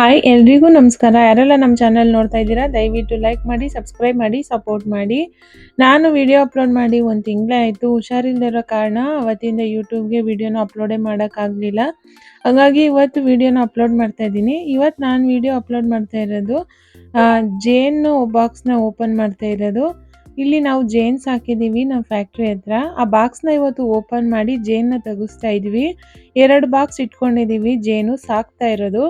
Hi ಎಲ್ರಿಗೂ ನಮಸ್ಕಾರ. ಯಾರೆಲ್ಲ ನಮ್ಮ ಚಾನಲ್ ನೋಡ್ತಾ ಇದ್ದೀರಾ, ದಯವಿಟ್ಟು ಲೈಕ್ ಮಾಡಿ ಸಬ್ಸ್ಕ್ರೈಬ್ ಮಾಡಿ ಸಪೋರ್ಟ್ ಮಾಡಿ. ನಾನು ವಿಡಿಯೋ ಅಪ್ಲೋಡ್ ಮಾಡಿ ಒಂದು ತಿಂಗಳೇ ಆಯಿತು. ಹುಷಾರಿಲ್ಲದಿರೋ ಕಾರಣ ಅವತ್ತಿಂದ ಯೂಟ್ಯೂಬ್ಗೆ ವಿಡಿಯೋನ ಅಪ್ಲೋಡೇ ಮಾಡೋಕ್ಕಾಗಲಿಲ್ಲ. ಹಾಗಾಗಿ ಇವತ್ತು ವಿಡಿಯೋನ ಅಪ್ಲೋಡ್ ಮಾಡ್ತಾ ಇದ್ದೀನಿ. ಇವತ್ತು ನಾನು ವಿಡಿಯೋ ಅಪ್ಲೋಡ್ ಮಾಡ್ತಾ ಇರೋದು ಜೇನ್ ಬಾಕ್ಸ್ನ ಓಪನ್ ಮಾಡ್ತಾ ಇರೋದು. ಇಲ್ಲಿ ನಾವು ಜೇನ್ಸ್ ಹಾಕಿದ್ದೀವಿ ನಮ್ಮ ಫ್ಯಾಕ್ಟ್ರಿ ಹತ್ರ. ಆ ಬಾಕ್ಸ್ನ ಇವತ್ತು ಓಪನ್ ಮಾಡಿ ಜೇನ್ನ ತೆಗಿಸ್ತಾ ಇದ್ವಿ. ಎರಡು ಬಾಕ್ಸ್ ಇಟ್ಕೊಂಡಿದ್ದೀವಿ ಜೇನು ಸಾಕ್ತಾ ಇರೋದು.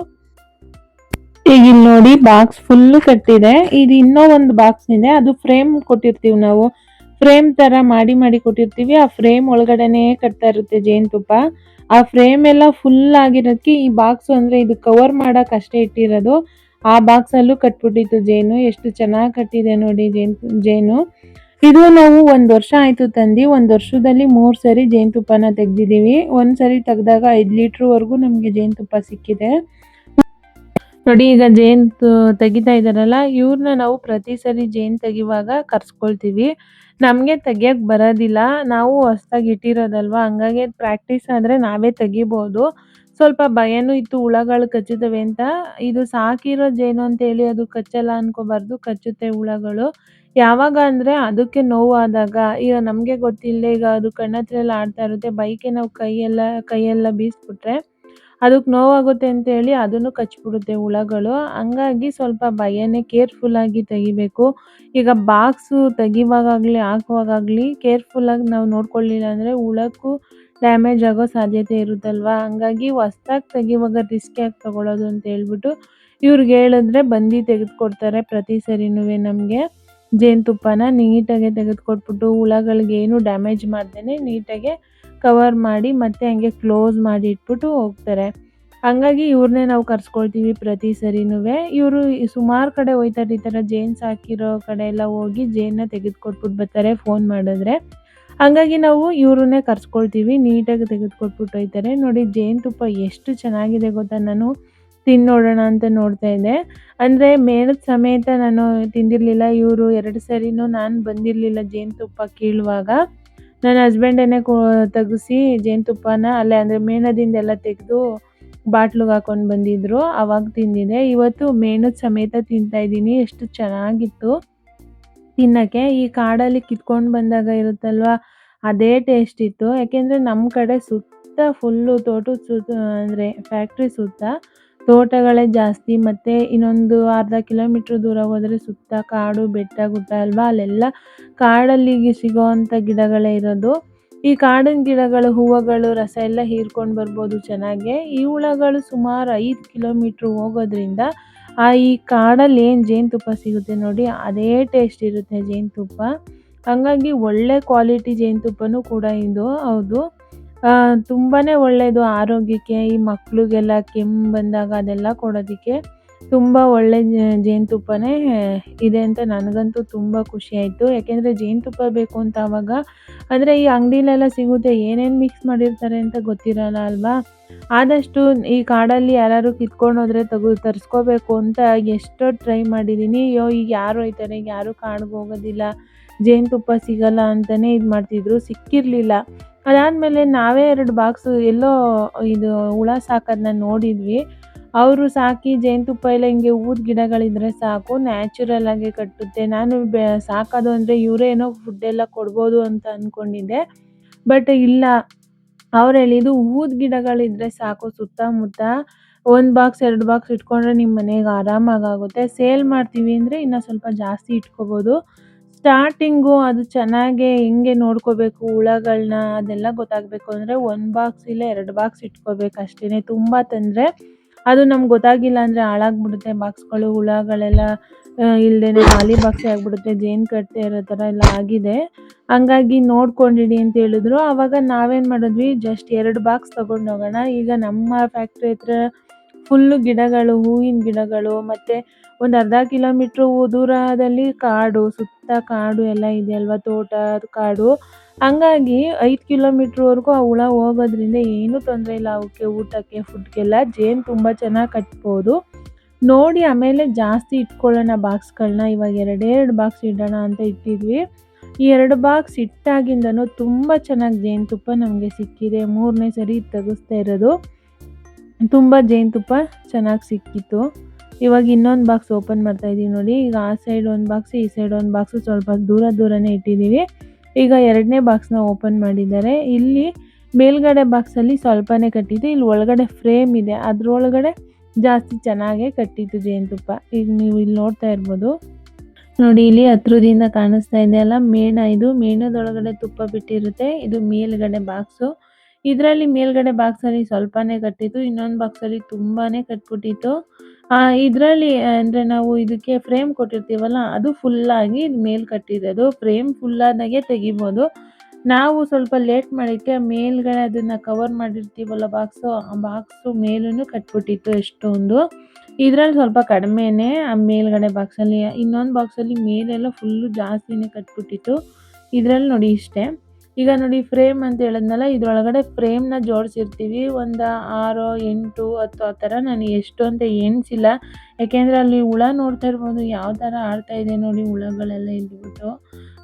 ಈಗ ಇಲ್ಲಿ ನೋಡಿ ಬಾಕ್ಸ್ ಫುಲ್ ಕಟ್ಟಿದೆ. ಇದು ಇನ್ನೂ ಒಂದು ಬಾಕ್ಸ್ ಇದೆ. ಅದು ಫ್ರೇಮ್ ಕೊಟ್ಟಿರ್ತೀವಿ ನಾವು. ಫ್ರೇಮ್ ತರ ಮಾಡಿ ಮಾಡಿ ಕೊಟ್ಟಿರ್ತೀವಿ. ಆ ಫ್ರೇಮ್ ಒಳಗಡೆನೆ ಕಟ್ತಾ ಇರುತ್ತೆ ಜೇನುತುಪ್ಪ ಆ ಫ್ರೇಮ್ ಎಲ್ಲ ಫುಲ್ ಆಗಿರೋದಕ್ಕೆ ಈ ಬಾಕ್ಸ್ ಅಂದ್ರೆ ಇದು ಕವರ್ ಮಾಡಕ್ ಅಷ್ಟೇ ಇಟ್ಟಿರೋದು. ಆ ಬಾಕ್ಸ್ ಅಲ್ಲೂ ಕಟ್ಬಿಟ್ಟಿತ್ತು ಜೇನು. ಎಷ್ಟು ಚೆನ್ನಾಗಿ ಕಟ್ಟಿದೆ ನೋಡಿ ಜೇನು ಜೇನು. ಇದು ನಾವು ಒಂದ್ ವರ್ಷ ಆಯ್ತು ತಂದಿ, ಒಂದ್ ವರ್ಷದಲ್ಲಿ ಮೂರ್ ಸರಿ ಜೇನುತುಪ್ಪನ ತೆಗ್ದಿದೀವಿ ಒಂದ್ ಸರಿ ತೆಗ್ದಾಗ ಐದ್ ಲೀಟರ್ ವರೆಗೂ ನಮ್ಗೆ ಜೇನುತುಪ್ಪ ಸಿಕ್ಕಿದೆ. ನೋಡಿ, ಈಗ ಜೇನ್ ತೆಗಿತಾ ಇದಾರಲ್ಲ ಇವ್ರನ್ನ ನಾವು ಪ್ರತಿ ಸರಿ ಜೇನ್ ತೆಗಿವಾಗ ಕರ್ಸ್ಕೊಳ್ತೀವಿ. ನಮಗೆ ತೆಗಿಯಕ್ ಬರೋದಿಲ್ಲ. ನಾವು ಹೊಸ್ದಾಗಿ ಇಟ್ಟಿರೋದಲ್ವಾ? ಹಂಗಾಗಿ ಪ್ರಾಕ್ಟೀಸ್ ಆದ್ರೆ ನಾವೇ ತೆಗಿಬೋದು. ಸ್ವಲ್ಪ ಭಯನೂ ಇತ್ತು, ಹುಳಗಳು ಕಚ್ಚುತ್ತವೆ ಅಂತ. ಇದು ಸಾಕಿರೋ ಜೇನು ಅಂತ ಹೇಳಿ ಅದು ಕಚ್ಚಲ್ಲ ಅನ್ಕೋಬಾರ್ದು, ಕಚ್ಚುತ್ತೆ ಹುಳಗಳು. ಯಾವಾಗ ಅಂದ್ರೆ ಅದಕ್ಕೆ ನೋವಾದಾಗ. ಈಗ ನಮಗೆ ಗೊತ್ತಿಲ್ಲದೆ ಈಗ ಅದು ಕಣ್ಣತ್ರ ಎಲ್ಲ ಆಡ್ತಾ ಇರುತ್ತೆ. ಬೈಕೆ ನಾವು ಕೈಯೆಲ್ಲ ಕೈಯೆಲ್ಲ ಬೀಸ್ಬಿಟ್ರೆ ಅದಕ್ಕೆ ನೋವಾಗುತ್ತೆ ಅಂತ ಹೇಳಿ ಅದನ್ನು ಕಚ್ಬಿಡುತ್ತೆ ಹುಳಗಳು. ಹಂಗಾಗಿ ಸ್ವಲ್ಪ ಭಯನೇ ಕೇರ್ಫುಲ್ ಆಗಿ ತೆಗಿಬೇಕು. ಈಗ ಬಾಕ್ಸು ತೆಗಿವಾಗಲಿ ಕೇರ್ಫುಲ್ ಆಗಿ ನಾವು ನೋಡ್ಕೊಳ್ಳಿಲ್ಲ ಅಂದ್ರೆ ಹುಳಕ್ಕೂ ಡ್ಯಾಮೇಜ್ ಆಗೋ ಸಾಧ್ಯತೆ ಇರುತ್ತಲ್ವಾ? ಹಂಗಾಗಿ ಹೊಸ್ದಾಗಿ ತೆಗಿವಾಗ ರಿಸ್ಕ್ ಯಾಕೆ ತಗೊಳೋದು ಅಂತ ಹೇಳ್ಬಿಟ್ಟು ಇವ್ರಿಗೆ ಹೇಳಿದ್ರೆ ಬಂದು ತೆಗೆದುಕೊಡ್ತಾರೆ ಪ್ರತಿ ಸರಿನೂ ನಮಗೆ. ಜೇನುತುಪ್ಪನ ನೀಟಾಗೆ ತೆಗೆದುಕೊಟ್ಬಿಟ್ಟು ಹುಳಗಳಿಗೆ ಏನು ಡ್ಯಾಮೇಜ್ ಮಾಡ್ದೇ ನೀಟಾಗಿ ಕವರ್ ಮಾಡಿ ಮತ್ತೆ ಹಂಗೆ ಕ್ಲೋಸ್ ಮಾಡಿ ಇಟ್ಬಿಟ್ಟು ಹೋಗ್ತಾರೆ. ಹಂಗಾಗಿ ಇವ್ರನ್ನೇ ನಾವು ಕರ್ಸ್ಕೊಳ್ತೀವಿ ಪ್ರತಿ ಸರಿನೂ. ಇವರು ಸುಮಾರು ಕಡೆ ಹೋಯ್ತಾರೆ, ಈ ಥರ ಜೇನ್ಸ್ ಹಾಕಿರೋ ಕಡೆ ಎಲ್ಲ ಹೋಗಿ ಜೇನ್ನ ತೆಗೆದುಕೊಟ್ಬಿಟ್ಟು ಬರ್ತಾರೆ ಫೋನ್ ಮಾಡಿದ್ರೆ. ಹಂಗಾಗಿ ನಾವು ಇವ್ರನ್ನೇ ಕರ್ಸ್ಕೊಳ್ತೀವಿ, ನೀಟಾಗಿ ತೆಗೆದುಕೊಟ್ಬಿಟ್ಟು ಹೋಯ್ತಾರೆ. ನೋಡಿ ಜೇನುತುಪ್ಪ ಎಷ್ಟು ಚೆನ್ನಾಗಿದೆ ಗೊತ್ತಾ? ನಾನು ತಿಂದು ನೋಡೋಣ ಅಂತ ನೋಡ್ತಾ ಇದ್ದೆ. ಅಂದರೆ ಮೇಣದ ಸಮೇತ ನಾನು ತಿಂದಿರಲಿಲ್ಲ, ಇವರು ಎರಡು ಸರಿನೂ ನಾನು ಬಂದಿರಲಿಲ್ಲ ಜೇನುತುಪ್ಪ ಕೀಳುವಾಗ. ನನ್ನ ಹಸ್ಬೆಂಡೇನೆ ಕೊ, ತೆಗ್ಸಿ ಜೇನುತುಪ್ಪನ ಅಲ್ಲೇ ಅಂದರೆ ಮೇಣದಿಂದ ಎಲ್ಲ ತೆಗೆದು ಬಾಟ್ಲಿಗೆ ಹಾಕೊಂಡು ಬಂದಿದ್ರು, ಅವಾಗ ತಿಂದಿದ್ದೆ. ಇವತ್ತು ಮೇಣದ ಸಮೇತ ತಿಂತಾ ಇದ್ದೀನಿ, ಎಷ್ಟು ಚೆನ್ನಾಗಿತ್ತು ತಿನ್ನಕ್ಕೆ. ಈ ಕಾಡಲ್ಲಿ ಕಿತ್ಕೊಂಡು ಬಂದಾಗ ಇರುತ್ತಲ್ವಾ, ಅದೇ ಟೇಸ್ಟ್ ಇತ್ತು. ಯಾಕೆಂದರೆ ನಮ್ಮ ಕಡೆ ಸುತ್ತ ಫುಲ್ಲು ತೋಟದ ಸುತ್ತ ಅಂದರೆ ಫ್ಯಾಕ್ಟ್ರಿ ಸುತ್ತ ತೋಟಗಳೇ ಜಾಸ್ತಿ, ಮತ್ತು ಇನ್ನೊಂದು ಅರ್ಧ ಕಿಲೋಮೀಟ್ರ್ ದೂರ ಹೋದರೆ ಸುತ್ತ ಕಾಡು, ಬೆಟ್ಟ, ಗುಡ್ಡ ಅಲ್ವಾ? ಅಲ್ಲೆಲ್ಲ ಕಾಡಲ್ಲಿ ಸಿಗೋವಂಥ ಗಿಡಗಳೇ ಇರೋದು. ಈ ಕಾಡಿನ ಗಿಡಗಳು, ಹೂವುಗಳು, ರಸ ಎಲ್ಲ ಹೀರ್ಕೊಂಡು ಬರ್ಬೋದು ಚೆನ್ನಾಗೆ. ಈ ಹುಳಗಳು ಸುಮಾರು ಐದು ಕಿಲೋಮೀಟ್ರ್ ಹೋಗೋದ್ರಿಂದ ಆ ಈ ಕಾಡಲ್ಲಿ ಏನು ಜೇನುತುಪ್ಪ ಸಿಗುತ್ತೆ ನೋಡಿ, ಅದೇ ಟೇಸ್ಟ್ ಇರುತ್ತೆ ಜೇನುತುಪ್ಪ. ಹಂಗಾಗಿ ಒಳ್ಳೆ ಕ್ವಾಲಿಟಿ ಜೇನುತುಪ್ಪನೂ ಕೂಡ ಇದು. ಹೌದು. ಆ, ತುಂಬಾನೇ ಒಳ್ಳೆಯದು ಆರೋಗ್ಯಕ್ಕೆ ಈ ಮಕ್ಕಳಿಗೆಲ್ಲ ಕೆಮ್ಮು ಬಂದಾಗ ಅದೆಲ್ಲ ಕೊಡೋದಕ್ಕೆ ತುಂಬ ಒಳ್ಳೆ ಜೇನುತುಪ್ಪನೇ ಇದೆ ಅಂತ ನನಗಂತೂ ತುಂಬ ಖುಷಿ ಆಯಿತು. ಯಾಕೆಂದರೆ ಜೇನುತುಪ್ಪ ಬೇಕು ಅಂತ ಆವಾಗ ಅಂದರೆ ಈ ಅಂಗಡಿಲೆಲ್ಲ ಸಿಗುತ್ತೆ ಏನೇನು ಮಿಕ್ಸ್ ಮಾಡಿರ್ತಾರೆ ಅಂತ ಗೊತ್ತಿರಲ್ಲ ಅಲ್ವಾ? ಆದಷ್ಟು ಈ ಕಾಡಲ್ಲಿ ಯಾರು ಕಿತ್ಕೊಂಡು ಹೋದರೆ ತಗೋ ತರಿಸ್ಕೋಬೇಕು ಅಂತ ಎಷ್ಟೋ ಟ್ರೈ ಮಾಡಿದ್ದೀನಿ. ಅಯ್ಯೋ ಈಗ ಯಾರು ಹೋಯ್ತಾರೆ? ಈಗ ಯಾರು ಕಾಡಿಗೆ ಹೋಗೋದಿಲ್ಲ? ಜೇನುತುಪ್ಪ ಸಿಗಲ್ಲ ಅಂತಲೇ ಇದು ಮಾಡ್ತಿದ್ರು. ಸಿಕ್ಕಿರಲಿಲ್ಲ. ಅದಾದಮೇಲೆ ನಾವೇ ಎರಡು ಬಾಕ್ಸು ಎಲ್ಲೋ ಇದು ಹುಳ ಸಾಕೋದನ್ನ ನೋಡಿದ್ವಿ. ಅವರು ಸಾಕಿ ಜೇನುತುಪ್ಪ ಎಲ್ಲ ಹಿಂಗೆ ಊದ್ ಗಿಡಗಳಿದ್ರೆ ಸಾಕು ನ್ಯಾಚುರಲ್ ಆಗಿ ಕಟ್ಟುತ್ತೆ. ನಾನು ಬೆ, ಸಾಕೋದು ಅಂದರೆ ಇವರೇ ಏನೋ ಫುಡ್ ಎಲ್ಲ ಕೊಡ್ಬೋದು ಅಂತ ಅಂದ್ಕೊಂಡಿದ್ದೆ ಬಟ್ ಇಲ್ಲ, ಅವ್ರು ಹೇಳಿದ್ದು ಊದ ಗಿಡಗಳಿದ್ರೆ ಸಾಕು ಸುತ್ತಮುತ್ತ. ಒಂದು ಬಾಕ್ಸ್ ಎರಡು ಬಾಕ್ಸ್ ಇಟ್ಕೊಂಡ್ರೆ ನಿಮ್ಮ ಮನೆಗೆ ಆರಾಮಾಗುತ್ತೆ ಸೇಲ್ ಮಾಡ್ತೀವಿ ಅಂದರೆ ಇನ್ನೂ ಸ್ವಲ್ಪ ಜಾಸ್ತಿ ಇಟ್ಕೋಬೋದು. ಸ್ಟಾರ್ಟಿಂಗು ಅದು ಚೆನ್ನಾಗೆ ಹೆಂಗೆ ನೋಡ್ಕೋಬೇಕು ಹುಳಗಳನ್ನ ಅದೆಲ್ಲ ಗೊತ್ತಾಗಬೇಕು. ಅಂದರೆ ಒಂದು ಬಾಕ್ಸ್ ಇಲ್ಲ ಎರಡು ಬಾಕ್ಸ್ ಇಟ್ಕೋಬೇಕು ಅಷ್ಟೇ ತುಂಬ ತಂದರೆ ಅದು ನಮ್ಗೆ ಗೊತ್ತಾಗಿಲ್ಲ ಅಂದರೆ ಹಾಳಾಗ್ಬಿಡುತ್ತೆ. ಬಾಕ್ಸ್ಗಳು ಹುಳಗಳೆಲ್ಲ ಇಲ್ಲದೇ ಖಾಲಿ ಬಾಕ್ಸ್ ಆಗಿಬಿಡುತ್ತೆ. ಜೇನು ಕಟ್ಟೆ ಇರೋ ಥರ ಎಲ್ಲ ಆಗಿದೆ. ಹಂಗಾಗಿ ನೋಡ್ಕೊಂಡಿಡಿ ಅಂತ ಹೇಳಿದ್ರು. ಆವಾಗ ನಾವೇನು ಮಾಡಿದ್ವಿ? ಜಸ್ಟ್ ಎರಡು ಬಾಕ್ಸ್ ತೊಗೊಂಡು ಹೋಗೋಣ. ಈಗ ನಮ್ಮ ಫ್ಯಾಕ್ಟ್ರಿ ಹತ್ರ ಫುಲ್ಲು ಗಿಡಗಳು, ಹೂವಿನ ಗಿಡಗಳು, ಮತ್ತು ಒಂದು ಅರ್ಧ ಕಿಲೋಮೀಟ್ರ್ ದೂರದಲ್ಲಿ ಕಾಡು, ಸುತ್ತ ಕಾಡು ಎಲ್ಲ ಇದೆ ಅಲ್ವಾ ತೋಟ ಕಾಡು. ಹಂಗಾಗಿ ಐದು ಕಿಲೋಮೀಟ್ರ್ವರೆಗೂ ಆ ಹುಳ ಹೋಗೋದ್ರಿಂದ ಏನೂ ತೊಂದರೆ ಇಲ್ಲ. ಅವಕ್ಕೆ ಊಟಕ್ಕೆ ಫುಡ್ಗೆಲ್ಲ ಜೇನು ತುಂಬ ಚೆನ್ನಾಗಿ ಕಟ್ಬೋದು. ನೋಡಿ ಆಮೇಲೆ ಜಾಸ್ತಿ ಇಟ್ಕೊಳ್ಳೋಣ ಬಾಕ್ಸ್ಗಳನ್ನ ಇವಾಗ ಎರಡೆರಡು ಬಾಕ್ಸ್ ಇಡೋಣ ಅಂತ ಇಟ್ಟಿದ್ವಿ. ಈ ಎರಡು ಬಾಕ್ಸ್ ಇಟ್ಟಾಗಿಂದನೂ ತುಂಬ ಚೆನ್ನಾಗಿ ಜೇನುತುಪ್ಪ ನಮಗೆ ಸಿಕ್ಕಿದೆ. ಮೂರನೇ ಸರಿ ತೆಗಿಸ್ತಾ ಇರೋದು. ತುಂಬ ಜೇನುತುಪ್ಪ ಚೆನ್ನಾಗಿ ಸಿಕ್ಕಿತ್ತು. ಇವಾಗ ಇನ್ನೊಂದು ಬಾಕ್ಸ್ ಓಪನ್ ಮಾಡ್ತಾ ಇದೀವಿ ನೋಡಿ. ಈಗ ಆ ಸೈಡ್ ಒಂದು ಬಾಕ್ಸ್ ಈ ಸೈಡ್ ಒಂದು ಬಾಕ್ಸ್ ಸ್ವಲ್ಪ ದೂರ ದೂರನೇ ಇಟ್ಟಿದ್ದೀವಿ ಈಗ ಎರಡನೇ ಬಾಕ್ಸ್ನ ಓಪನ್ ಮಾಡಿದ್ದಾರೆ. ಇಲ್ಲಿ ಮೇಲ್ಗಡೆ ಬಾಕ್ಸಲ್ಲಿ ಸ್ವಲ್ಪನೇ ಕಟ್ಟಿದ್ದು. ಇಲ್ಲಿ ಒಳಗಡೆ ಫ್ರೇಮ್ ಇದೆ. ಅದರೊಳಗಡೆ ಜಾಸ್ತಿ ಚೆನ್ನಾಗೇ ಕಟ್ಟಿತ್ತು ಜೇನುತುಪ್ಪ ಈಗ ನೀವು ಇಲ್ಲಿ ನೋಡ್ತಾ ಇರ್ಬೋದು. ನೋಡಿ, ಇಲ್ಲಿ ಹತ್ರದಿಂದ ಕಾಣಿಸ್ತಾ ಇದೆ ಅಲ್ಲ? ಮೇಣ ಇದು. ಮೇಣದೊಳಗಡೆ ತುಪ್ಪ ಬಿಟ್ಟಿರುತ್ತೆ. ಇದು ಮೇಲ್ಗಡೆ ಬಾಕ್ಸು ಇದರಲ್ಲಿ ಮೇಲ್ಗಡೆ ಬಾಕ್ಸಲ್ಲಿ ಸ್ವಲ್ಪನೇ ಕಟ್ಟಿತ್ತು ಇನ್ನೊಂದು ಬಾಕ್ಸಲ್ಲಿ ತುಂಬಾನೇ ಕಟ್ಬಿಟ್ಟಿತ್ತು. ಇದರಲ್ಲಿ ಅಂದ್ರೆ ನಾವು ಇದಕ್ಕೆ ಫ್ರೇಮ್ ಕೊಟ್ಟಿರ್ತೀವಲ್ಲ, ಅದು ಫುಲ್ ಆಗಿ ಮೇಲ್ ಅದು ಫ್ರೇಮ್ ಫುಲ್ ಆದಾಗೆ ತೆಗಿಬೋದು. ನಾವು ಸ್ವಲ್ಪ ಲೇಟ್ ಮಾಡಿಕ್ಕೆ ಮೇಲ್ಗಡೆ ಅದನ್ನ ಕವರ್ ಮಾಡಿರ್ತೀವಲ್ಲ ಬಾಕ್ಸು, ಆ ಬಾಕ್ಸು ಮೇಲೂ ಕಟ್ಬಿಟ್ಟಿತ್ತು ಎಷ್ಟೊಂದು. ಇದರಲ್ಲಿ ಸ್ವಲ್ಪ ಕಡಿಮೆನೆ, ಆ ಮೇಲ್ಗಡೆ ಬಾಕ್ಸಲ್ಲಿ, ಇನ್ನೊಂದು ಬಾಕ್ಸಲ್ಲಿ ಮೇಲೆಲ್ಲ ಫುಲ್ಲು ಜಾಸ್ತಿನೇ ಕಟ್ಬಿಟ್ಟಿತ್ತು. ಇದರಲ್ಲಿ ನೋಡಿ ಇಷ್ಟೇ. ಈಗ ನೋಡಿ ಫ್ರೇಮ್ ಅಂತ ಹೇಳಿದ್ನಲ್ಲ, ಇದ್ರೊಳಗಡೆ ಫ್ರೇಮ್ನ ಜೋಡಿಸಿರ್ತೀವಿ. ಒಂದು ಆರು, ಎಂಟು, ಹತ್ತು, ಆ ಥರ ನಾನು ಎಷ್ಟು ಅಂತ ಎಣಿಸಿಲ್ಲ. ಯಾಕೆಂದರೆ ಅಲ್ಲಿ ಹುಳ ನೋಡ್ತಾ ಇರ್ಬೋದು, ಯಾವ ಥರ ಆಡ್ತಾ ಇದೆ ನೋಡಿ ಹುಳಗಳೆಲ್ಲ ಇದ್ಬಿಟ್ಟು.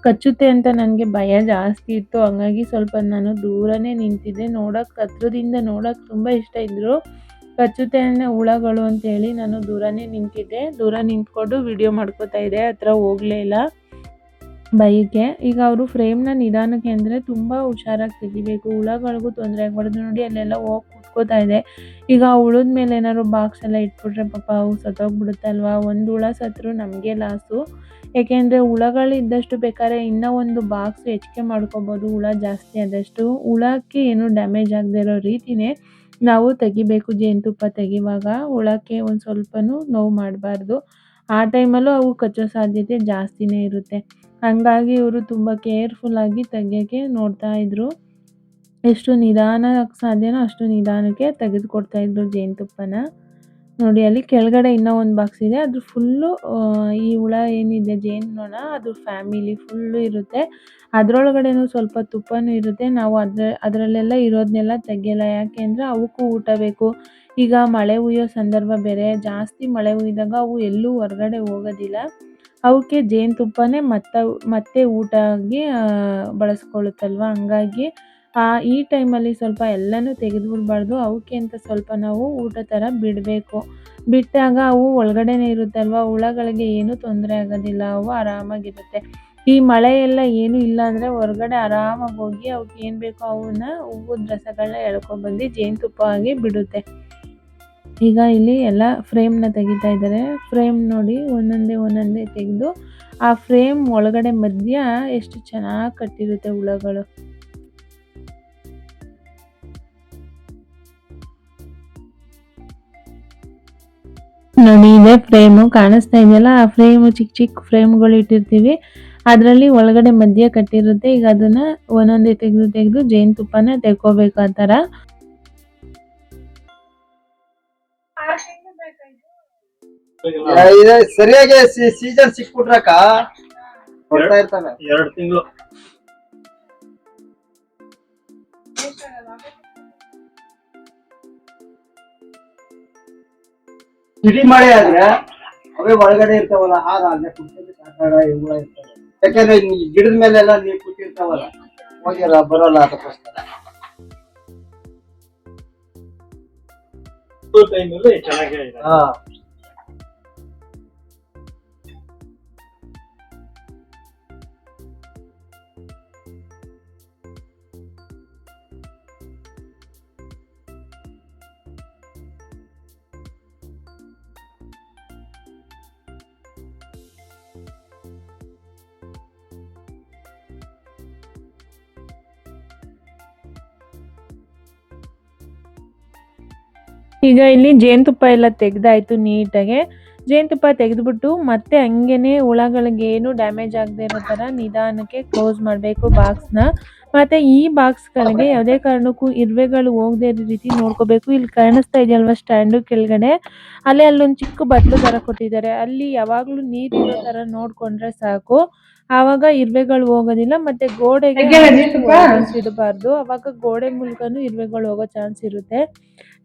ಕಚ್ಚುತ್ತೆ ಅಂತ ನನಗೆ ಭಯ ಜಾಸ್ತಿ ಇತ್ತು. ಹಂಗಾಗಿ ಸ್ವಲ್ಪ ನಾನು ದೂರನೇ ನಿಂತಿದ್ದೆ. ನೋಡೋಕೆ, ಹತ್ರದಿಂದ ನೋಡೋಕೆ ತುಂಬ ಇಷ್ಟ ಇದ್ರು. ಕಚ್ಚುತ್ತೆ ಹುಳಗಳು ಅಂತೇಳಿ ನಾನು ದೂರನೇ ನಿಂತಿದ್ದೆ. ದೂರ ನಿಂತ್ಕೊಂಡು ವಿಡಿಯೋ ಮಾಡ್ಕೋತಾ ಇದ್ದೆ. ಹತ್ರ ಹೋಗಲೇ ಇಲ್ಲ. ಬೈಕ್ಗೆ ಈಗ ಅವರು ಫ್ರೇಮ್ನ ನಿಧಾನಕ್ಕೆ ಅಂದರೆ ತುಂಬ ಹುಷಾರಾಗಿ ತೆಗಿಬೇಕು. ಹುಳಗಳಿಗೂ ತೊಂದರೆ ಆಗ್ಬಾರ್ದು. ನೋಡಿ ಅಲ್ಲೆಲ್ಲ ಹೋಗಿ ಕುತ್ಕೋತಾ ಇದೆ. ಈಗ ಹುಳದ ಮೇಲೆ ಏನಾದ್ರು ಬಾಕ್ಸ್ ಎಲ್ಲ ಇಟ್ಬಿಟ್ರೆ ಪಾಪ ಅವು ಸತ್ತೋಗ್ಬಿಡುತ್ತಲ್ವಾ ಒಂದು ಹುಳ ಸತ್ರು ನಮಗೆ ಲಾಸು ಏಕೆಂದರೆ ಹುಳಗಳು ಇದ್ದಷ್ಟು ಬೇಕಾದ್ರೆ ಇನ್ನೂ ಒಂದು ಬಾಕ್ಸ್ ಹೆಚ್ಚಿಗೆ ಮಾಡ್ಕೋಬೋದು. ಹುಳ ಜಾಸ್ತಿ ಆದಷ್ಟು. ಹುಳಕ್ಕೆ ಏನು ಡ್ಯಾಮೇಜ್ ಆಗದೆ ಇರೋ ರೀತಿನೇ ನಾವು ತೆಗಿಬೇಕು. ಜೇನುತುಪ್ಪ ತೆಗಿವಾಗ. ಹುಳಕ್ಕೆ ಒಂದು ಸ್ವಲ್ಪನೂ ನೋವು ಮಾಡಬಾರ್ದು. ಆ ಟೈಮಲ್ಲೂ ಅವು ಕಚ್ಚೋ ಸಾಧ್ಯತೆ ಜಾಸ್ತಿನೇ ಇರುತ್ತೆ. ಹಂಗಾಗಿ ಇವರು ತುಂಬ ಕೇರ್ಫುಲ್ಲಾಗಿ ತೆಗಿಯೋಕ್ಕೆ ನೋಡ್ತಾ ಇದ್ರು. ಎಷ್ಟು ನಿಧಾನಕ್ಕೆ ಸಾಧ್ಯನೋ ಅಷ್ಟು ನಿಧಾನಕ್ಕೆ ತೆಗೆದುಕೊಡ್ತಾ ಇದ್ರು ಜೇನುತುಪ್ಪನ. ನೋಡಿ, ಅಲ್ಲಿ ಕೆಳಗಡೆ ಇನ್ನೂ ಒಂದು ಬಾಕ್ಸ್ ಇದೆ. ಅದು ಫುಲ್ಲು ಈ ಹುಳ ಏನಿದೆ ಜೇನುನೊಣ ಅದು ಫ್ಯಾಮಿಲಿ ಫುಲ್ಲು ಇರುತ್ತೆ. ಅದರೊಳಗಡೆನೂ ಸ್ವಲ್ಪ ತುಪ್ಪನೂ ಇರುತ್ತೆ. ನಾವು ಅದ್ರ, ಅದರಲ್ಲೆಲ್ಲ ಇರೋದನ್ನೆಲ್ಲ ತೆಗೆಯಲ್ಲ. ಯಾಕೆ ಅಂದರೆ ಅವಕ್ಕೂ ಊಟ ಬೇಕು. ಈಗ ಮಳೆ ಹುಯ್ಯೋ ಸಂದರ್ಭ ಬೇರೆ. ಜಾಸ್ತಿ ಮಳೆ ಹುಯ್ದಾಗ ಅವು ಎಲ್ಲೂ ಹೊರಗಡೆ ಹೋಗೋದಿಲ್ಲ. ಅವಕ್ಕೆ ಜೇನುತುಪ್ಪನೇ ಮತ್ತೆ ಮತ್ತೆ ಊಟ ಆಗಿ ಬಳಸ್ಕೊಳ್ಳುತ್ತಲ್ವ ಹಂಗಾಗಿ ಈ ಟೈಮಲ್ಲಿ ಸ್ವಲ್ಪ ಎಲ್ಲನೂ ತೆಗೆದುಬಿಡ್ಬಾರ್ದು. ಅವಕ್ಕೆ ಅಂತ ಸ್ವಲ್ಪ ನಾವು ಊಟ ಥರ ಬಿಡಬೇಕು. ಬಿಟ್ಟಾಗ ಅವು ಒಳಗಡೆನೇ ಇರುತ್ತಲ್ವ? ಹುಳಗಳಿಗೆ ಏನೂ ತೊಂದರೆ ಆಗೋದಿಲ್ಲ. ಅವು ಆರಾಮಾಗಿರುತ್ತೆ. ಈ ಮಳೆ ಎಲ್ಲ ಏನೂ ಇಲ್ಲ ಅಂದರೆ ಹೊರಗಡೆ ಆರಾಮಾಗಿ ಹೋಗಿ ಅವಕ್ಕೆ ಏನು ಬೇಕೋ ಅವನ್ನ ಹೂವದ ರಸಗಳನ್ನ ಎಳ್ಕೊಬಂದು ಜೇನುತುಪ್ಪ ಆಗಿ ಬಿಡುತ್ತೆ. ಈಗ ಇಲ್ಲಿ ಎಲ್ಲ ಫ್ರೇಮ್ನ ತೆಗಿತಾ ಇದ್ದಾರೆ. ಫ್ರೇಮ್ ನೋಡಿ ಒಂದೊಂದೇ ಒಂದೊಂದೇ ತೆಗೆದು ಆ ಫ್ರೇಮ್ ಒಳಗಡೆ ಮಧ್ಯ ಎಷ್ಟು ಚೆನ್ನಾಗಿ ಕಟ್ಟಿರುತ್ತೆ ಹುಳಗಳು. ನೋಡಿ ಇದೆ ಫ್ರೇಮು ಕಾಣಿಸ್ತಾ ಇದೆಯಲ್ಲ? ಆ ಫ್ರೇಮು ಚಿಕ್ಕ ಚಿಕ್ಕ ಫ್ರೇಮ್ಗಳು ಇಟ್ಟಿರ್ತೀವಿ. ಅದರಲ್ಲಿ ಒಳಗಡೆ ಮಧ್ಯ ಕಟ್ಟಿರುತ್ತೆ. ಈಗ ಅದನ್ನ ಒಂದೊಂದೇ ತೆಗೆದು ತೆಗೆದು ಜೇನುತುಪ್ಪನ ತೆಕ್ಕೋಬೇಕು ಆ ಥರ. ಇದು. ಸರಿಯಾಗಿ ಸೀಸನ್ ಸಿಕ್ಬಿಟ್ರಕ್ಕ? ಎರಡು ತಿಂಗಳು. ಸಿಡಿ ಮಳೆ ಆದ್ರೆ ಅವೇ ಒಳಗಡೆ ಇರ್ತಾವಲ್ಲ ಹಾರ ಅಲ್ಲೇ ಕುಟ್ಟಿ ಕಾಟಾಡ ಇವುಗಳ ಇರ್ತವೆ. ಯಾಕಂದ್ರೆ ಈ ಗಿಡದ ಮೇಲೆಲ್ಲ ನೀವು ಕೂತಿರ್ತಾವಲ್ಲ ಹೋಗಿಲ್ಲ ಬರೋಲ್ಲ ಅದಕ್ಕೋಸ್ಕರ ಟೈಮಲ್ಲಿ ಚೆನ್ನಾಗೇ ಇದೆ ಹಾ. ಈಗ ಇಲ್ಲಿ ಜೇನುತುಪ್ಪ ಎಲ್ಲ ತೆಗ್ದಾಯ್ತು ನೀಟಾಗೆ. ಜೇನುತುಪ್ಪ ತೆಗೆದ್ಬಿಟ್ಟು ಮತ್ತೆ ಹಂಗೇನೆ ಹುಳಗಳಿಗೆ ಏನು ಡ್ಯಾಮೇಜ್ ಆಗದೆ ಇರೋ ಥರ ನಿಧಾನಕ್ಕೆ ಕ್ಲೋಸ್ ಮಾಡಬೇಕು ಬಾಕ್ಸ್ನ ಮತ್ತೆ ಈ ಬಾಕ್ಸ್ಗಳಿಗೆ ಯಾವುದೇ ಕಾರಣಕ್ಕೂ ಇರುವೆಗಳು ಹೋಗದೆ ಇರೋ ರೀತಿ ನೋಡ್ಕೋಬೇಕು. ಇಲ್ಲಿ ಕಾಣಿಸ್ತಾ ಇದೆಯಲ್ವ ಸ್ಟ್ಯಾಂಡು ಕೆಳಗಡೆ? ಅಲ್ಲೇ ಅಲ್ಲೊಂದು ಚಿಕ್ಕ ಬಟ್ಲು ಥರ ಕೊಟ್ಟಿದ್ದಾರೆ. ಅಲ್ಲಿ ಯಾವಾಗಲೂ ನೀರಿರೋ ಥರ ನೋಡ್ಕೊಂಡ್ರೆ ಸಾಕು. ಆವಾಗ ಇರುವೆಗಳು ಹೋಗೋದಿಲ್ಲ ಮತ್ತೆ ಗೋಡೆಗೆ ಇಡಬಾರ್ದು ಅವಾಗ ಗೋಡೆ ಮೂಲಕನೂ ಇರುವೆಗಳು ಹೋಗೋ ಚಾನ್ಸ್ ಇರುತ್ತೆ.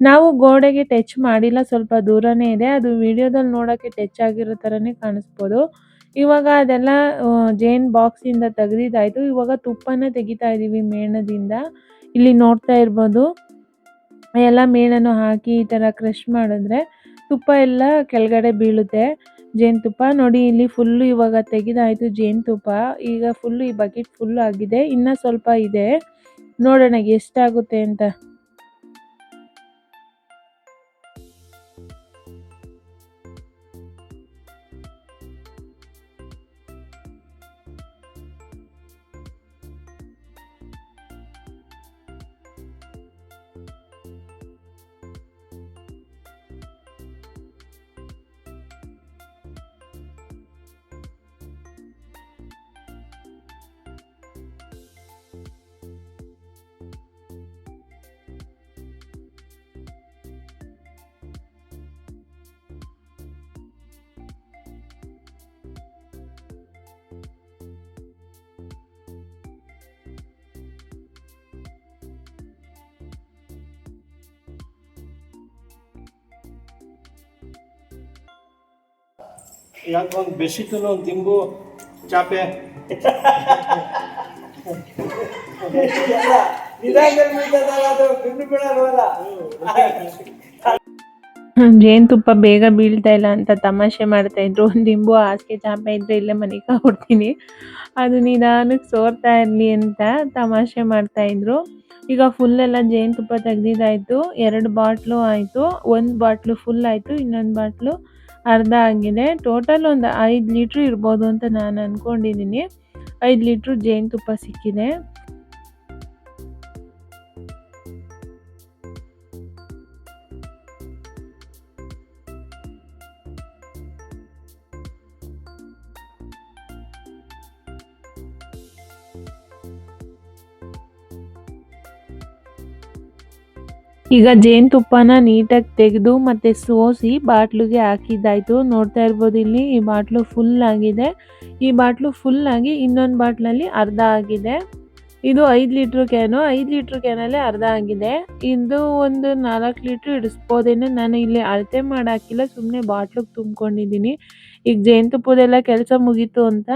ನಾವು ಗೋಡೆಗೆ ಟಚ್ ಮಾಡಿಲ್ಲ, ಸ್ವಲ್ಪ ದೂರನೇ ಇದೆ. ಅದು ವಿಡಿಯೋದಲ್ಲಿ ನೋಡೋಕ್ಕೆ ಟಚ್ ಆಗಿರೋ ಥರನೇ ಕಾಣಿಸ್ಬೋದು. ಇವಾಗ ಅದೆಲ್ಲ ಜೇನ್ ಬಾಕ್ಸ್ ಇಂದ ತೆಗ್ದಿದ್ದಾಯ್ತು. ಇವಾಗ ತುಪ್ಪನ ತೆಗಿತಾ ಇದೀವಿ ಮೇಣದಿಂದ. ಇಲ್ಲಿ ನೋಡ್ತಾ ಇರ್ಬೋದು. ಎಲ್ಲ ಮೇಣನು ಹಾಕಿ ಈ ಥರ ಕ್ರಷ್ ಮಾಡಿದ್ರೆ ತುಪ್ಪ ಎಲ್ಲ ಕೆಳಗಡೆ ಬೀಳುತ್ತೆ. ಜೇನುತುಪ್ಪ ನೋಡಿ, ಇಲ್ಲಿ ಫುಲ್ಲು ಇವಾಗ ತೆಗೆದಾಯಿತು ಜೇನುತುಪ್ಪ ಈಗ ಫುಲ್ಲು ಈ ಬಕೆಟ್ ಫುಲ್ಲು ಆಗಿದೆ. ಇನ್ನೂ ಸ್ವಲ್ಪ ಇದೆ. ನೋಡೋಣ, ಎಷ್ಟಾಗುತ್ತೆ ಅಂತ. ಯಾಕೆ ಒಂದು ಬೆಡ್ಶೀಟು ಒಂದು ದಿಂಬು ಚಾಪೆ ಜೇನುತುಪ್ಪ ಬೇಗ ಬೀಳ್ತಾ ಇಲ್ಲ ಅಂತ ತಮಾಷೆ ಮಾಡ್ತಾ ಇದ್ರು. ಒಂದು ದಿಂಬು, ಹಾಸಿಗೆ ಚಾಪೆ ಇದ್ರೆ ಇಲ್ಲೇ ಮನೆಗೆ ಕೊಡ್ತೀನಿ ಅದು ನಿಧಾನಕ್ಕೆ ಸೋರ್ತಾ ಇರಲಿ ಅಂತ ತಮಾಷೆ ಮಾಡ್ತಾ ಇದ್ರು. ಈಗ ಫುಲ್ ಎಲ್ಲ ಜೇನುತುಪ್ಪ ತೆಗ್ದಿದ್ದಾಯ್ತು. ಎರಡು ಬಾಟ್ಲು ಆಯಿತು. ಒಂದು ಬಾಟ್ಲು ಫುಲ್ ಆಯಿತು, ಇನ್ನೊಂದು ಬಾಟ್ಲು ಅರ್ಧ ಆಗಿದೆ ಟೋಟಲ್ ಒಂದು ಐದು ಲೀಟ್ರ್ ಇರ್ಬೋದು ಅಂತ ನಾನು ಅಂದ್ಕೊಂಡಿದ್ದೀನಿ ಐದು ಲೀಟ್ರ್ ಜೇನುತುಪ್ಪ ಸಿಕ್ಕಿದೆ. ಈಗ ಜೇನುತುಪ್ಪನ ನೀಟಾಗಿ ತೆಗೆದು ಮತ್ತೆ ಸೋಸಿ ಬಾಟ್ಲಿಗೆ ಹಾಕಿದ್ದಾಯ್ತು. ನೋಡ್ತಾ ಇರ್ಬೋದು ಇಲ್ಲಿ ಈ ಬಾಟ್ಲು ಫುಲ್ ಆಗಿದೆ. ಈ ಬಾಟ್ಲು ಫುಲ್ ಆಗಿ ಇನ್ನೊಂದು ಬಾಟ್ಲಲ್ಲಿ ಅರ್ಧ ಆಗಿದೆ. ಇದು ಐದು ಲೀಟ್ರ್ ಕ್ಯಾನು ಐದು ಲೀಟ್ರ್ ಕ್ಯಾನಲ್ಲಿ ಅರ್ಧ ಆಗಿದೆ. ಇದು ಒಂದು ನಾಲ್ಕು ಲೀಟ್ರ್ ಇಡಿಸ್ಬೋದೇನೋ ನಾನು ಇಲ್ಲಿ ಅಳತೆ ಮಾಡಾಕಿಲ್ಲ ಸುಮ್ಮನೆ ಬಾಟ್ಲಿಗೆ ತುಂಬ್ಕೊಂಡಿದ್ದೀನಿ. ಈಗ ಜೇನುತುಪ್ಪದೆಲ್ಲ ಕೆಲಸ ಮುಗೀತು ಅಂತ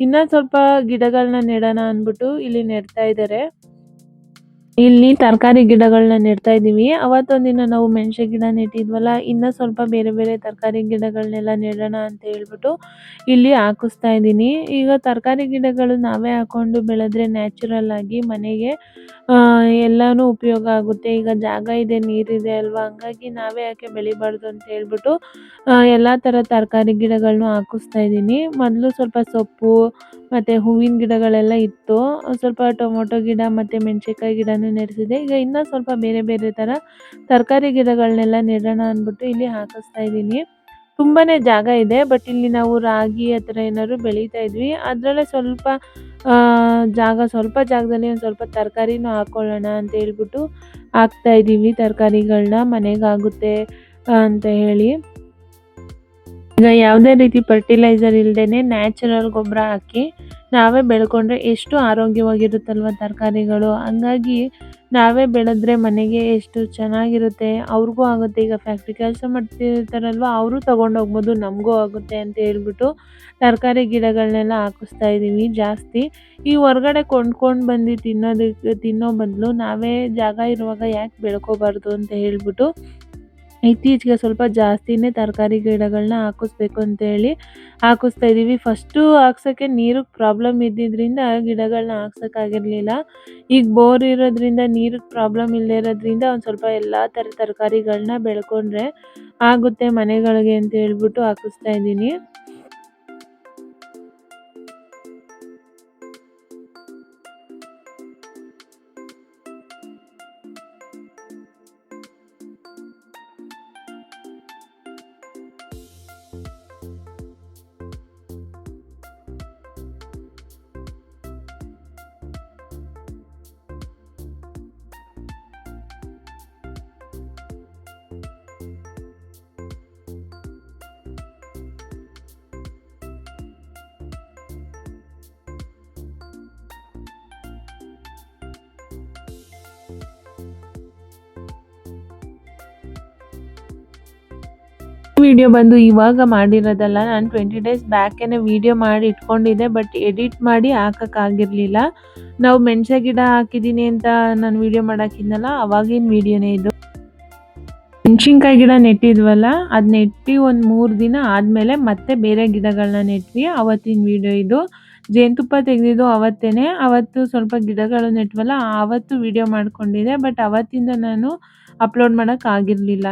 ಇನ್ನೊಂದು ಸ್ವಲ್ಪ ಗಿಡಗಳನ್ನ ನೆಡೋಣ ಅಂದ್ಬಿಟ್ಟು ಇಲ್ಲಿ ನೆಡ್ತಾ ಇದ್ದಾರೆ. ಇಲ್ಲಿ ತರಕಾರಿ ಗಿಡಗಳನ್ನ ನೆಡ್ತಾ ಇದೀವಿ ಅವತ್ತೊಂದಿನ ನಾವು ಮೆಣಸೆ ಗಿಡ ನೆಟ್ಟಿದ್ವಲ್ಲ, ಇನ್ನ ಸ್ವಲ್ಪ ಬೇರೆ ಬೇರೆ ತರಕಾರಿ ಗಿಡಗಳನ್ನೆಲ್ಲ ನೆಡೋಣ ಅಂತ ಹೇಳ್ಬಿಟ್ಟು ಇಲ್ಲಿ ಹಾಕಿಸ್ತಾ ಇದ್ದೀನಿ. ಈಗ ತರಕಾರಿ ಗಿಡಗಳು ನಾವೇ ಹಾಕೊಂಡು ಬೆಳೆದ್ರೆ ನ್ಯಾಚುರಲ್ ಆಗಿ ಮನೆಗೆ ಎಲ್ಲಾನು ಉಪಯೋಗ ಆಗುತ್ತೆ. ಈಗ ಜಾಗ ಇದೆ ನೀರಿದೆ ಅಲ್ವಾ? ಹಂಗಾಗಿ ನಾವೇ ಯಾಕೆ ಬೆಳಿಬಾರ್ದು ಅಂತ ಹೇಳ್ಬಿಟ್ಟು ಎಲ್ಲ ತರ ತರಕಾರಿ ಗಿಡಗಳನ್ನು ಹಾಕಿಸ್ತಾ ಇದ್ದೀನಿ. ಮೊದಲು ಸ್ವಲ್ಪ ಸೊಪ್ಪು, ಮತ್ತೆ ಹೂವಿನ ಗಿಡಗಳೆಲ್ಲ ಇತ್ತು. ಸ್ವಲ್ಪ ಟೊಮೊಟೊ ಗಿಡ, ಮತ್ತೆ ಮೆಣಸಿನ್ಕಾಯಿ ಗಿಡನೂ ನೆಡೆಸಿದೆ. ಈಗ ಇನ್ನೂ ಸ್ವಲ್ಪ ಬೇರೆ ಬೇರೆ ತರ ತರಕಾರಿ ಗಿಡಗಳನ್ನೆಲ್ಲ ನೆಡೋಣ ಅಂದ್ಬಿಟ್ಟು ಇಲ್ಲಿ ಹಾಕಿಸ್ತಾ ಇದ್ದೀನಿ. ತುಂಬಾನೇ ಜಾಗ ಇದೆ, ಬಟ್ ಇಲ್ಲಿ ನಾವು ರಾಗಿ ಆ ಥರ ಏನಾದ್ರು ಬೆಳೀತಾ ಇದ್ವಿ. ಅದರಲ್ಲೇ ಸ್ವಲ್ಪ ಜಾಗ, ಸ್ವಲ್ಪ ಜಾಗದಲ್ಲಿ ಒಂದು ಸ್ವಲ್ಪ ತರಕಾರಿನೂ ಹಾಕೊಳ್ಳೋಣ ಅಂತ ಹೇಳ್ಬಿಟ್ಟು ಹಾಕ್ತಾ ಇದ್ದೀವಿ ತರಕಾರಿಗಳನ್ನ ಮನೆಗಾಗುತ್ತೆ ಅಂತ ಹೇಳಿ. ಈಗ ಯಾವುದೇ ರೀತಿ ಫರ್ಟಿಲೈಸರ್ ಇಲ್ಲದೇನೆ ನ್ಯಾಚುರಲ್ ಗೊಬ್ಬರ ಹಾಕಿ ನಾವೇ ಬೆಳ್ಕೊಂಡ್ರೆ ಎಷ್ಟು ಆರೋಗ್ಯವಾಗಿರುತ್ತಲ್ವ ತರಕಾರಿಗಳು? ಹಂಗಾಗಿ ನಾವೇ ಬೆಳೆದ್ರೆ ಮನೆಗೆ ಎಷ್ಟು ಚೆನ್ನಾಗಿರುತ್ತೆ? ಅವ್ರಿಗೂ ಆಗುತ್ತೆ. ಈಗ ಫ್ಯಾಕ್ಟ್ರಿ ಕೆಲಸ ಮಾಡ್ತಿರ್ತಾರಲ್ವ, ಅವರು ತಗೊಂಡೋಗ್ಬೋದು ನಮಗೂ ಆಗುತ್ತೆ ಅಂತ ಹೇಳ್ಬಿಟ್ಟು ತರಕಾರಿ ಗಿಡಗಳನ್ನೆಲ್ಲ ಹಾಕಿಸ್ತಾ ಇದ್ದೀವಿ ಜಾಸ್ತಿ. ಈ ಹೊರಗಡೆ ಕೊಂಡ್ಕೊಂಡು ಬಂದು ತಿನ್ನೋದಕ್ಕೆ ತಿನ್ನೋ ಬದಲು ನಾವೇ ಜಾಗ ಇರುವಾಗ ಯಾಕೆ ಬೆಳ್ಕೋಬಾರ್ದು ಅಂತ ಹೇಳ್ಬಿಟ್ಟು ಇತ್ತೀಚೆಗೆ ಸ್ವಲ್ಪ ಜಾಸ್ತಿನೇ ತರಕಾರಿ ಗಿಡಗಳನ್ನ ಹಾಕಿಸ್ಬೇಕು ಅಂತ ಹೇಳಿ ಹಾಕಿಸ್ತಾ ಇದ್ದೀವಿ ಫಸ್ಟು ಹಾಕ್ಸೋಕ್ಕೆ ನೀರು ಪ್ರಾಬ್ಲಮ್ ಇದ್ದಿದ್ದರಿಂದ ಗಿಡಗಳನ್ನ ಹಾಕ್ಸೋಕ್ಕಾಗಿರಲಿಲ್ಲ ಈಗ ಬೋರ್ ಇರೋದ್ರಿಂದ ನೀರು ಪ್ರಾಬ್ಲಮ್ ಇಲ್ಲದೆ ಇರೋದ್ರಿಂದ ಒಂದು ಸ್ವಲ್ಪ ಎಲ್ಲ ಥರ ತರಕಾರಿಗಳನ್ನ ಬೆಳ್ಕೊಂಡ್ರೆ ಆಗುತ್ತೆ ಮನೆಗಳಿಗೆ ಅಂತ ಹೇಳ್ಬಿಟ್ಟು ಹಾಕಿಸ್ತಾ ಇದ್ದೀನಿ ವಿಡಿಯೋ ಬಂದು ಇವಾಗ ಮಾಡಿರೋದಲ್ಲ, ನಾನು ಟ್ವೆಂಟಿ ಡೇಸ್ ಬ್ಯಾಕೇನೆ ವಿಡಿಯೋ ಮಾಡಿ ಇಟ್ಕೊಂಡಿದ್ದೆ ಬಟ್ ಎಡಿಟ್ ಮಾಡಿ ಹಾಕೋಕ್ಕಾಗಿರಲಿಲ್ಲ. ನಾವು ಮೆಣಸೆ ಗಿಡ ಹಾಕಿದ್ದೀನಿ ಅಂತ ನಾನು ವಿಡಿಯೋ ಮಾಡೋಕ್ಕಿದ್ನಲ್ಲ ಅವಾಗಿನ ವಿಡಿಯೋನೇ ಇದು. ಮೆಣಸಿನ್ಕಾಯಿ ಗಿಡ ನೆಟ್ಟಿದ್ವಲ್ಲ, ಅದು ನೆಟ್ಟಿ ಒಂದು ಮೂರು ದಿನ ಆದಮೇಲೆ ಮತ್ತೆ ಬೇರೆ ಗಿಡಗಳನ್ನ ನೆಟ್ವಿ, ಅವತ್ತಿನ ವಿಡಿಯೋ ಇದು. ಜೇನುತುಪ್ಪ ತೆಗೆದಿದ್ದು ಅವತ್ತೇನೆ, ಅವತ್ತು ಸ್ವಲ್ಪ ಗಿಡಗಳು ನೆಟ್ವಲ್ಲ ಆವತ್ತು ವಿಡಿಯೋ ಮಾಡ್ಕೊಂಡಿದ್ದೆ ಬಟ್ ಅವತ್ತಿಂದ ನಾನು ಅಪ್ಲೋಡ್ ಮಾಡೋಕ್ಕಾಗಿರಲಿಲ್ಲ